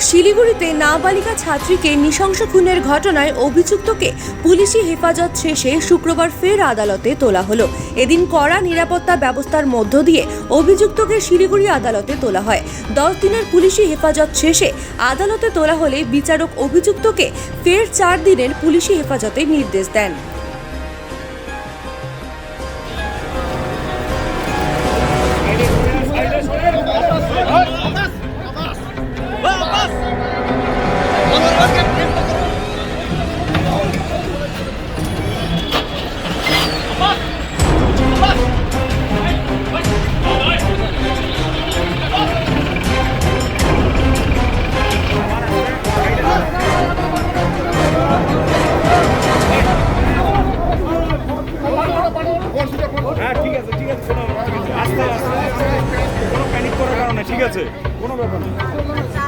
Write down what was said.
শিলিগুড়িতে নাবালিকা ছাত্রীকে নৃশংস খুনের ঘটনায় অভিযুক্তকে পুলিশি হেফাজত শেষে শুক্রবার ফের আদালতে তোলা হলো। এদিন কড়া নিরাপত্তা ব্যবস্থার মধ্য দিয়ে অভিযুক্তকে শিলিগুড়ি আদালতে তোলা হয়। দশ দিনের পুলিশি হেফাজত শেষে আদালতে তোলা হলে বিচারক অভিযুক্তকে ফের চার দিনের পুলিশি হেফাজতে নির্দেশ দেন। হ্যাঁ ঠিক আছে ঠিক আছে কোনো ঠিক আস্তে আস্তে কোনো প্যানিক করার কারণে, ঠিক আছে? কোনো ব্যাপার না।